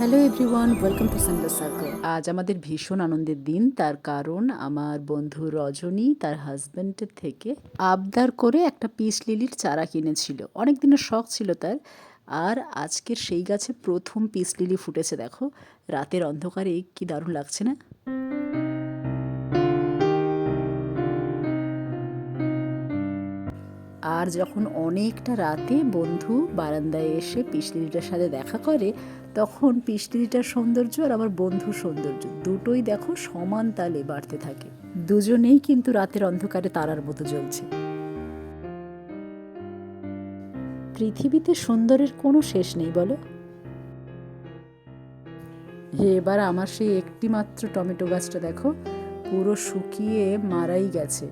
Hello everyone welcome to Sunday circle আজ আমাদের ভীষণ আনন্দের দিন। তার কারণ, আমার বন্ধু রজনী তার হাজব্যান্ডের থেকে আবদার করে একটা পিস লিলির চারা কিনেছিল। অনেক দিনের শখ ছিল তার। আর আজকের সেই গাছে প্রথম পিস লিলি ফুটেছে, দেখো। রাতের অন্ধকারে কি দারুণ লাগছে না? আর যখন অনেকটা রাতে বন্ধু বারান্দায় এসে পিসলিটার সাথে দেখা করে তখন পিসলিটার সৌন্দর্য আর আমার বন্ধুর সৌন্দর্য দুটোই দেখো সমান তালে বাড়তে থাকে। দুজনেই কিন্তু রাতের অন্ধকারে তারার মতো জ্বলছে। পৃথিবীতে সুন্দরের কোনো শেষ নেই, বলো? এবার আমার সেই একটি মাত্র টমেটো গাছটা দেখো, পুরো শুকিয়ে মারাই গেছে।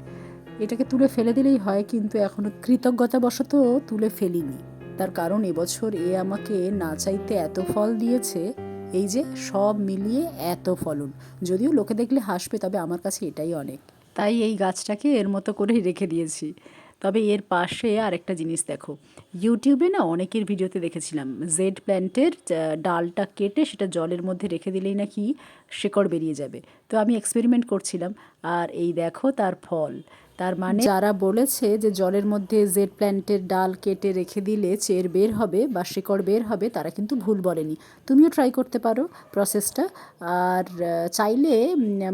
এটাকে তুলে ফেলে দিলেই হয়, কিন্তু এখনও কৃতজ্ঞতাবশত তুলে ফেলিনি। তার কারণ এবছর এ আমাকে না চাইতে এত ফল দিয়েছে, এই যে সব মিলিয়ে এত ফলন। যদিও লোকে দেখলে হাসবে, তবে আমার কাছে এটাই অনেক। তাই এই গাছটাকে এর মতো করেই রেখে দিয়েছি। তবে এর পাশে আরেকটা জিনিস দেখো। ইউটিউবে না অনেকের ভিডিওতে দেখেছিলাম জেড প্ল্যান্টের ডালটা কেটে সেটা জলের মধ্যে রেখে দিলেই নাকি শেকড় বেরিয়ে যাবে। তো আমি এক্সপেরিমেন্ট করছিলাম, আর এই দেখো তার ফল। তার মানে যারা বলেছে যে জলের মধ্যে জেড প্ল্যান্টের ডাল কেটে রেখে দিলে চের বের হবে বা শিকড় বের হবে, তারা কিন্তু ভুল বলেনি। তুমিও ট্রাই করতে পারো প্রসেসটা আর চাইলে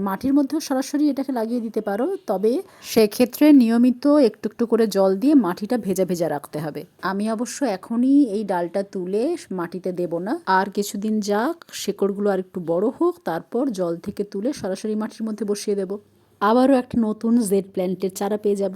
মাটির মধ্যেও সরাসরি এটাকে লাগিয়ে দিতে পারো। তবে সেক্ষেত্রে নিয়মিত একটু একটু করে জল দিয়ে মাটিটা ভেজা ভেজা রাখতে হবে। আমি অবশ্য এখনই এই ডালটা তুলে মাটিতে দেব না। আর কিছুদিন যাক, শেকড়গুলো আর একটু বড় হোক তারপর জল থেকে তুলে সরাসরি মাটির মধ্যে বসিয়ে দেবো। আবারও একটা নতুন জেড প্ল্যান্টের চারা পেয়ে যাব।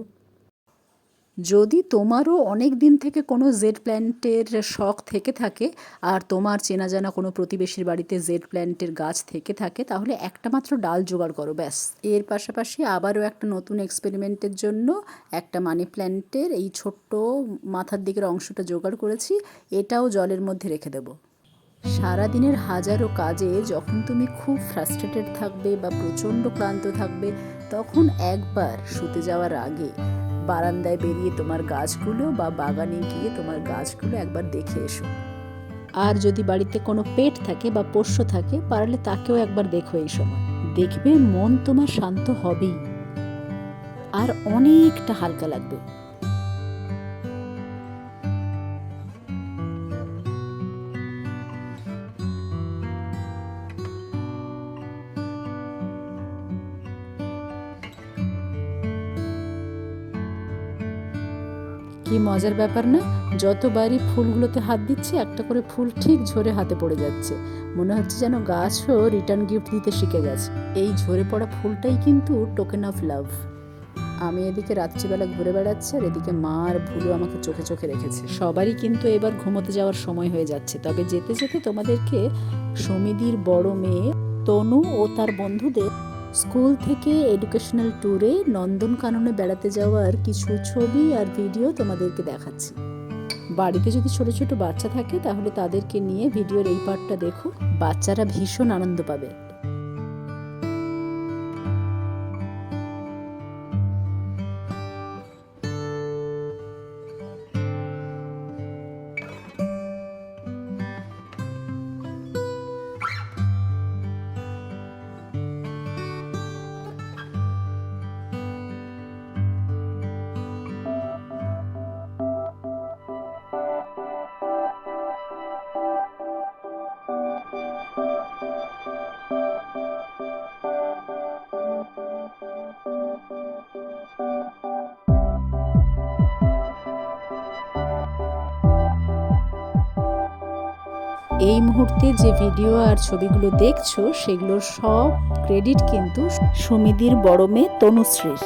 যদি তোমারও অনেক দিন থেকে কোনো জেড প্ল্যান্টের শখ থেকে থাকে আর তোমার চেনা জানা কোনো প্রতিবেশীর বাড়িতে জেড প্ল্যান্টের গাছ থেকে থাকে, তাহলে একটা মাত্র ডাল জোগাড় করো, ব্যাস। এর পাশাপাশি আবারও একটা নতুন এক্সপেরিমেন্টের জন্য একটা মানি প্ল্যান্টের এই ছোট্ট মাথার দিকের অংশটা জোগাড় করেছি, এটাও জলের মধ্যে রেখে দেবো। সারাদিনের হাজারো কাজে যখন তুমি খুব ফ্রাস্ট্রেটেড থাকবে বা প্রচণ্ড ক্লান্ত থাকবে, তখন একবার শুতে যাওয়ার আগে বারান্দায় বেরিয়ে তোমার গাছগুলো বা বাগানে গিয়ে তোমার গাছগুলো একবার দেখে এসো। আর যদি বাড়িতে কোনো পেট থাকে বা পোষ্য থাকে, পারলে তাকেও একবার দেখো এই সময়। দেখবে মন তোমার শান্ত হবেই। আর অনেকটা হালকা লাগবে। কি মজার ব্যাপার না? যতবারই ফুলগুলোতে হাত দিচ্ছি, একটা করে ফুল ঠিক ঝরে হাতে পড়ে যাচ্ছে। মনে হচ্ছে যেন গাছও রিটার্ন গিফট দিতে শিখে গেছে। এই ঝরে পড়া ফুলটাই কিন্তু টোকেন অফ লাভ আমি এদিকে রাত্রিবেলা ঘুরে বেড়াচ্ছি আর এদিকে মা আর ভুলু আমাকে চোখে চোখে রেখেছে। সবারই কিন্তু এবার ঘুমোতে যাওয়ার সময় হয়ে যাচ্ছে। তবে যেতে যেতে তোমাদেরকে সমিদির বড় মেয়ে, তনু ও তার বন্ধুদের স্কুল থেকে এডুকেশনাল ট্যুরে নন্দনকাননে বেড়াতে যাওয়ার কিছু ছবি আর ভিডিও তোমাদেরকে দেখাচ্ছি। বাড়িতে যদি ছোট ছোট বাচ্চা থাকে, তাহলে তাদেরকে নিয়ে ভিডিওর এই পার্টটা দেখো। বাচ্চারা ভীষণ আনন্দ পাবে। এই মুহূর্তে যে ভিডিও আর ছবিগুলো দেখছ, সেগুলোর সব ক্রেডিট কিন্তু সুমিদির বড় মেয়ে তনুশ্রীর।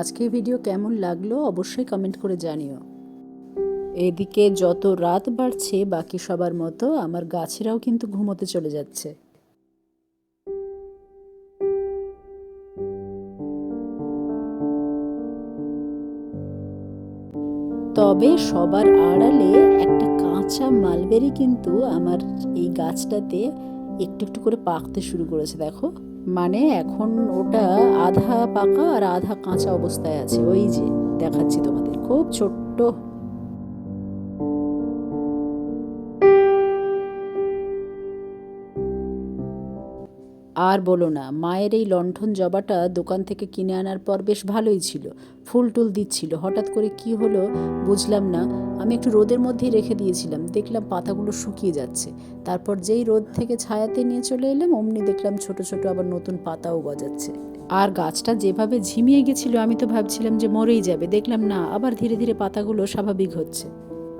আজকে ভিডিও কেমন লাগল অবশ্যই কমেন্ট করে জানিও। এদিকে যত রাত বাড়ছে, বাকি সবার মতো আমার গাছেরাও কিন্তু ঘুমোতে চলে যাচ্ছে। তবে সবার আড়ালে একটা কাঁচা মালবেরি কিন্তু আমার এই গাছটাতে একটু একটু করে পাকতে শুরু করেছে, দেখো। মানে এখন ওটা আধা পাকা আর আধা কাঁচা অবস্থায় আছে। ওই যে দেখাচ্ছি তোমাদের। খুব ছোট্ট। আর বলো না, মায়ের এই লণ্ঠন জবাটা দোকান থেকে কিনে আনার পর বেশ ভালোই ছিল, ফুল টুল দিচ্ছিল। হঠাৎ করে কি হলো বুঝলাম না, আমি একটু রোদের মধ্যেই রেখে দিয়েছিলাম, দেখলাম পাতাগুলো শুকিয়ে যাচ্ছে। তারপর যেই রোদ থেকে ছায়াতে নিয়ে চলে এলাম, অমনি দেখলাম ছোট ছোট আবার নতুন পাতাও গজাচ্ছে। আর গাছটা যেভাবে ঝিমিয়ে গেছিল, আমি তো ভাবছিলাম যে মরেই যাবে, দেখলাম না, আবার ধীরে ধীরে পাতাগুলো স্বাভাবিক হচ্ছে।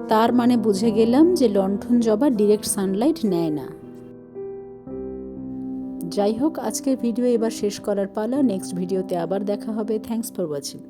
তার মানে বুঝে গেলাম যে লণ্ঠন জবা ডিরেক্ট সানলাইট নেয় না। যাই হোক, আজকের ভিডিও এবার শেষ করার পালা। নেক্সট ভিডিওতে আবার দেখা হবে। Thanks for watching